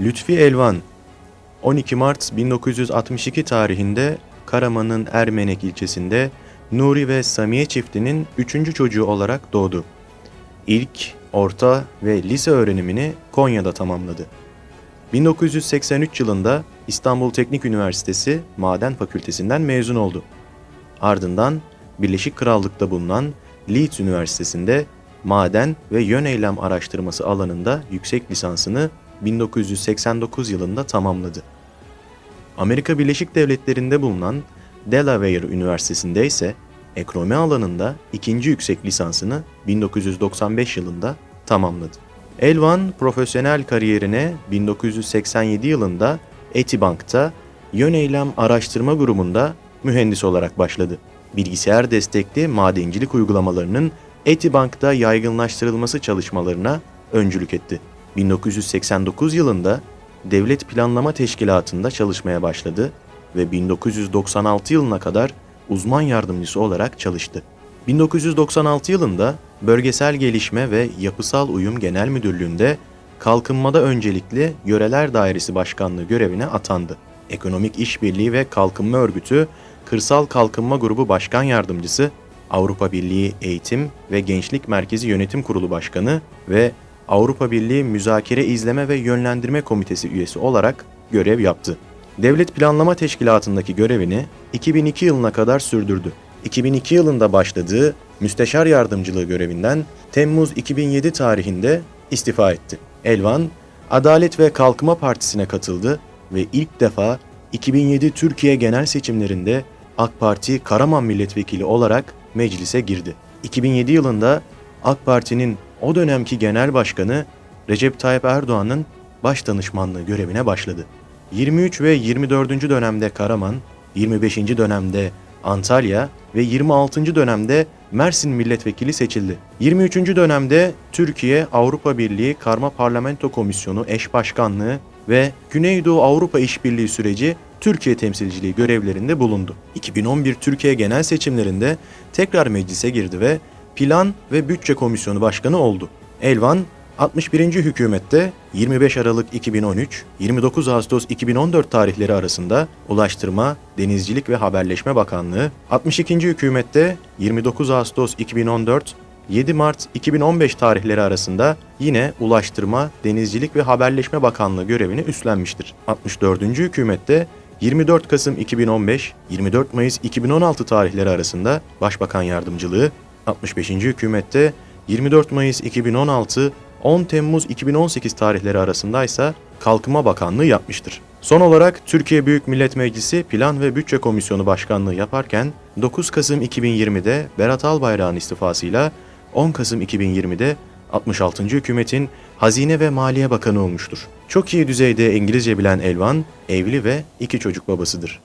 Lütfi Elvan 12 Mart 1962 tarihinde Karaman'ın Ermenek ilçesinde Nuri ve Samiye çiftinin üçüncü çocuğu olarak doğdu. İlk, orta ve lise öğrenimini Konya'da tamamladı. 1983 yılında İstanbul Teknik Üniversitesi Maden Fakültesinden mezun oldu. Ardından Birleşik Krallık'ta bulunan Leeds Üniversitesi'nde maden ve yön eylem araştırması alanında yüksek lisansını 1989 yılında tamamladı. Amerika Birleşik Devletleri'nde bulunan Delaware Üniversitesi'nde ise ekonomi alanında ikinci yüksek lisansını 1995 yılında tamamladı. Elvan profesyonel kariyerine 1987 yılında Etibank'ta yön eylem araştırma grubunda mühendis olarak başladı. Bilgisayar destekli madencilik uygulamalarının Etibank'ta yaygınlaştırılması çalışmalarına öncülük etti. 1989 yılında Devlet Planlama Teşkilatı'nda çalışmaya başladı ve 1996 yılına kadar uzman yardımcısı olarak çalıştı. 1996 yılında Bölgesel Gelişme ve Yapısal Uyum Genel Müdürlüğü'nde Kalkınmada Öncelikli Yöreler Dairesi Başkanlığı görevine atandı. Ekonomik İşbirliği ve Kalkınma Örgütü Kırsal Kalkınma Grubu Başkan Yardımcısı, Avrupa Birliği Eğitim ve Gençlik Merkezi Yönetim Kurulu Başkanı ve Avrupa Birliği Müzakere İzleme ve Yönlendirme Komitesi üyesi olarak görev yaptı. Devlet Planlama Teşkilatı'ndaki görevini 2002 yılına kadar sürdürdü. 2002 yılında başladığı müsteşar yardımcılığı görevinden Temmuz 2007 tarihinde istifa etti. Elvan, Adalet ve Kalkınma Partisi'ne katıldı ve ilk defa 2007 Türkiye genel seçimlerinde AK Parti Karaman Milletvekili olarak meclise girdi. 2007 yılında AK Parti'nin o dönemki genel başkanı Recep Tayyip Erdoğan'ın baş danışmanlığı görevine başladı. 23 ve 24. dönemde Karaman, 25. dönemde Antalya ve 26. dönemde Mersin milletvekili seçildi. 23. dönemde Türkiye Avrupa Birliği Karma Parlamento Komisyonu eş başkanlığı ve Güneydoğu Avrupa İşbirliği süreci Türkiye temsilciliği görevlerinde bulundu. 2011 Türkiye genel seçimlerinde tekrar meclise girdi ve Plan ve Bütçe Komisyonu Başkanı oldu. Elvan 61. hükümette 25 Aralık 2013, 29 Ağustos 2014 tarihleri arasında Ulaştırma, Denizcilik ve Haberleşme Bakanlığı, 62. hükümette 29 Ağustos 2014, 7 Mart 2015 tarihleri arasında yine Ulaştırma, Denizcilik ve Haberleşme Bakanlığı görevini üstlenmiştir. 64. hükümette 24 Kasım 2015, 24 Mayıs 2016 tarihleri arasında Başbakan Yardımcılığı, 65. hükümette 24 Mayıs 2016, 10 Temmuz 2018 tarihleri arasında ise Kalkınma Bakanlığı yapmıştır. Son olarak Türkiye Büyük Millet Meclisi Plan ve Bütçe Komisyonu Başkanlığı yaparken 9 Kasım 2020'de Berat Albayrak'ın istifasıyla 10 Kasım 2020'de 66. hükümetin Hazine ve Maliye Bakanı olmuştur. Çok iyi düzeyde İngilizce bilen Elvan, evli ve iki çocuk babasıdır.